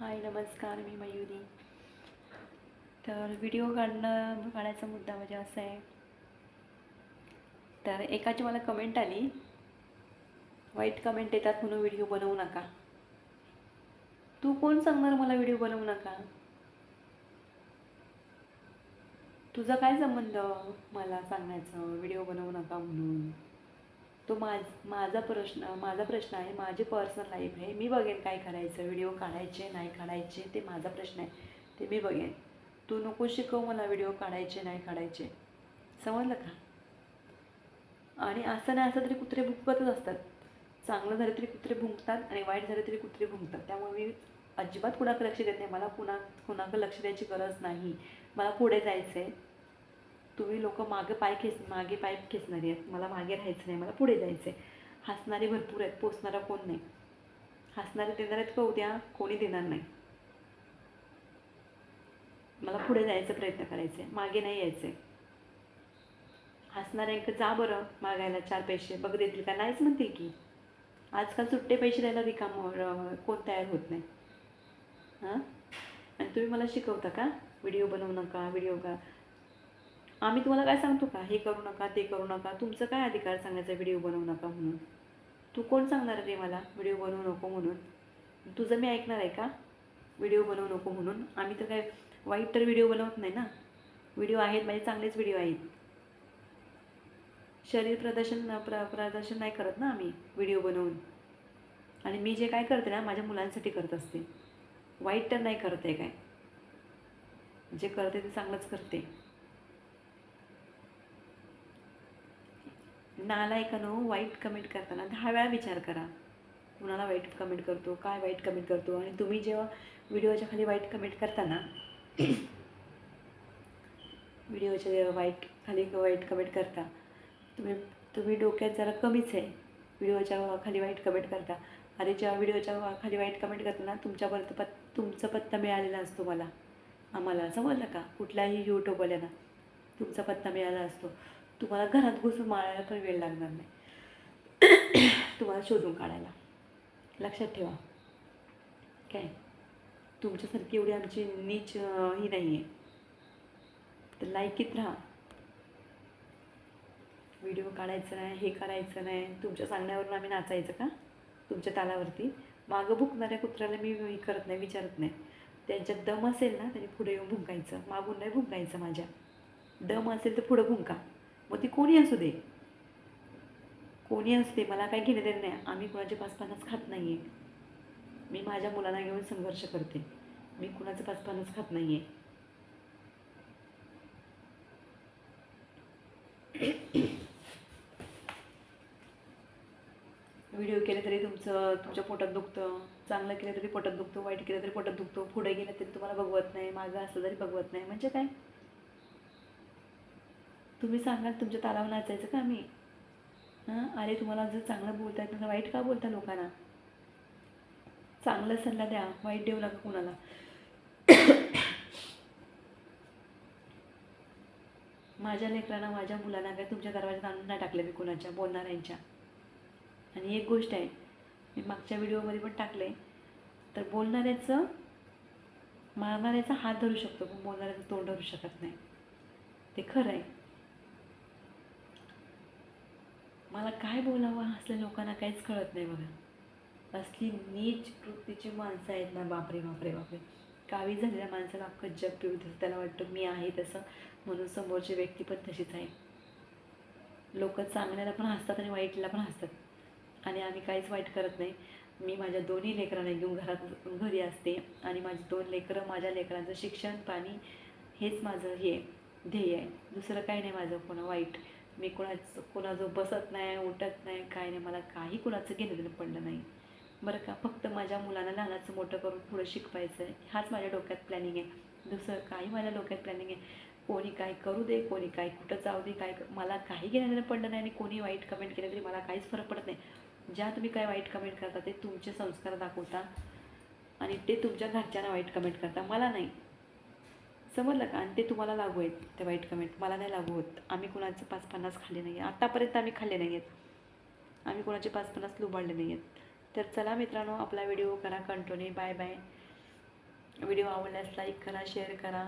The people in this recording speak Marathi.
हाय नमस्कार मी मयुरी. तर व्हिडिओ काढणं काढायचा मुद्दा म्हणजे असा आहे. तर एकाची मला कमेंट आली. वाईट कमेंट येतात म्हणून व्हिडिओ बनवू नका. तू कोण सांगणार मला व्हिडिओ बनवू नका? तुझा काय संबंध? मला सांगण्याचं व्हिडिओ बनवू नका म्हणून. तो माझ माझा प्रश्न माझा प्रश्न आहे माझी पर्सनल लाईफ आहे. मी बघेन काय करायचं व्हिडिओ काढायचे नाही काढायचे ते माझा प्रश्न आहे. ते मी बघेन. तू नको शिकव मला व्हिडिओ काढायचे नाही काढायचे. समजलं का? आणि असं नाही असं तरी कुत्रे भुंकतच असतात. चांगलं झालं तरी कुत्रे भुंकतात आणि वाईट झालं तरी कुत्रे भुंकतात. त्यामुळे मी अजिबात कुणाकडे लक्ष देत नाही. मला कुणा कुणाकडे लक्ष द्यायची गरज नाही. मला पुढे जायचं आहे तुम्ही लोक मागे पाय खेच मागे पाय खेचणारी आहेत. मला मागे राहायचं नाही मला पुढे जायचं आहे हसणारे भरपूर आहेत पोचणारा कोण नाही. हसणारे देणार आहेत का उद्या? कोणी देणार नाही. मला पुढे जायचा प्रयत्न करायचा आहे मागे नाही यायचं आहे हसणाऱ्यांकडे जा बरं मागायला चार पैसे. बघ देतील का? नाहीच म्हणतील की. आजकाल सुट्टे पैसे द्यायला रिकाम कोण तयार होत नाही. हां? आणि तुम्ही मला शिकवता का? व्हिडिओ बनवू नका व्हिडिओ का आम्ही तुम्हाला काय सांगतो का? हे करू नका ते करू नका. तुमचं काय अधिकार सांगायचा व्हिडिओ बनवू नका म्हणून? तू कोण सांगणार रे मला व्हिडिओ बनवू नको म्हणून? तुझं मी ऐकणार आहे का? व्हिडिओ बनवू नको म्हणून? आम्ही तर काय वाईट तर व्हिडिओ बनवत नाही ना? व्हिडिओ आहेत माझे चांगलेच व्हिडिओ आहेत. शरीर प्रदर्शन प्र प्रदर्शन नाही करत ना आम्ही व्हिडिओ बनवून. आणि मी जे काय करते ना माझ्या मुलांसाठी करत असते. वाईट तर नाही करत आहे काय? जे करते ते चांगलंच करते. नालायकानो वाईट कमेंट करताना दहा वेळा विचार करा. कुणाला वाईट कमेंट करतो काय वाईट कमेंट करतो? आणि तुम्ही जेव्हा व्हिडिओच्या खाली वाईट कमेंट करताना व्हिडिओच्या जेव्हा वाईट खाली वाईट कमेंट करता तुम्ही तुम्ही डोक्यात जरा कमीच आहे. व्हिडिओच्या खाली वाईट कमेंट करता. अरे जेव्हा व्हिडिओच्या खाली वाईट कमेंट करता ना तुमच्यापर्यंत पत् तुमचा पत्ता मिळालेला असतो मला. आम्हाला समजलं का? कुठल्याही यूट्यूबवाल्यांना तुमचा पत्ता मिळाला असतो. तुम्हाला घरात घुसून मारायला पण वेळ लागणार नाही. तुम्हाला शोधून काढायला. लक्षात ठेवा. काय? तुमच्यासारखी एवढी आमची नीच ही नाही आहे तर लायकीत राहा. व्हिडिओ काढायचं नाही हे करायचं नाही. तुमच्या सांगण्यावरून आम्ही नाचायचं का? तुमच्या तालावरती. मागं भुकणाऱ्या कुत्र्याला मी हे करत नाही विचारत नाही. त्यांच्यात दम असेल ना त्यांनी पुढे येऊन भुंकायचं. मागून नाही भुंकायचं माझ्या. दम असेल तर पुढं भुंका. मग ती कोणी असू दे. कोणी असते मला काही घेणे देणे नाही. आम्ही कुणाचे पाच खात नाही आहे मी माझ्या मुलांना घेऊन संघर्ष करते. मी कुणाचं पाच खात नाही आहे व्हिडिओ केले तरी तुमचं तुमच्या पोटात दुखतं. चांगलं केलं तरी पोटात दुखतं वाईट केलं तरी पोटात दुखतं. पुढे गेलं तरी तुम्हाला बघवत नाही. मागं असं तरी बघवत नाही. म्हणजे काय? तुम्ही सांगाल तुमच्या तालावर नाचायचं का आम्ही हां? अरे तुम्हाला जर चांगलं बोलता येत तर वाईट का बोलता लोकांना? चांगला सल्ला द्या वाईट देऊ नका कुणाला. माझ्या लेकरांना माझ्या मुलांना काय तुमच्या दरवाज्यात आणून नाही टाकलं मी कुणाच्या बोलणाऱ्यांच्या आणि एक गोष्ट आहे मी मागच्या व्हिडिओमध्ये पण टाकले तर बोलणाऱ्याचं मारणाऱ्याचा हात धरू शकतो पण बोलणाऱ्याचं तोंड धरू शकत नाही. ते खरं आहे. मला काय बोलावं असल्या लोकांना काहीच कळत नाही बघा. असली नीच वृत्तीची माणसं आहेत ना बापरे बापरे बापरे. कावी झालेल्या माणसाला अख्खं जग पिळू देतं त्याला वाटतं मी आहे तसं म्हणून समोरची व्यक्ती पण तशीच आहे. लोक चांगल्याला पण हसतात आणि वाईटला पण हसतात. आणि आम्ही काहीच वाईट करत नाही. मी माझ्या दोन्ही लेकरांना घेऊन घरात घरी असते. आणि माझी दोन लेकरं माझ्या लेकरांचं शिक्षण पाणी हेच माझं हे ध्येय आहे. दुसरं काही नाही माझं कोणा वाईट. मी कोणाचं कोणाजवळ बसत नाही उठत नाही काय नाही. मला काही कुणाचं घेणं देणं पडलं नाही. बरं का? फक्त माझ्या मुलांना लहानाचं मोठं करून पुढं शिकवायचं आहे हाच माझ्या डोक्यात प्लॅनिंग आहे. दुसरं काही माझ्या डोक्यात प्लॅनिंग आहे. कोणी काय करू दे कोणी काय कुठं जाऊ दे काय मला काही घेणं देणं पडलं नाही आणि कोणी वाईट कमेंट केलं तरी मला काहीच फरक पडत नाही. ज्या तुम्ही काय वाईट कमेंट करता ते तुमचे संस्कार दाखवता आणि ते तुमच्या घरच्यांना वाईट कमेंट करता. मला नाही. समजलं का? आणि ते तुम्हाला लागू आहेत ते वाईट कमेंट मला नाही लागू होत. आम्ही कुणाचे पाच पन्नास खाल्ले नाही आत्तापर्यंत आम्ही खाल्ले नाही आहेत आम्ही कुणाचे पाच पन्नास लुबाडले नाही आहेत तर चला मित्रांनो आपला व्हिडिओ करा कंटोनी बाय बाय व्हिडिओ आवडल्यास लाईक करा शेअर करा.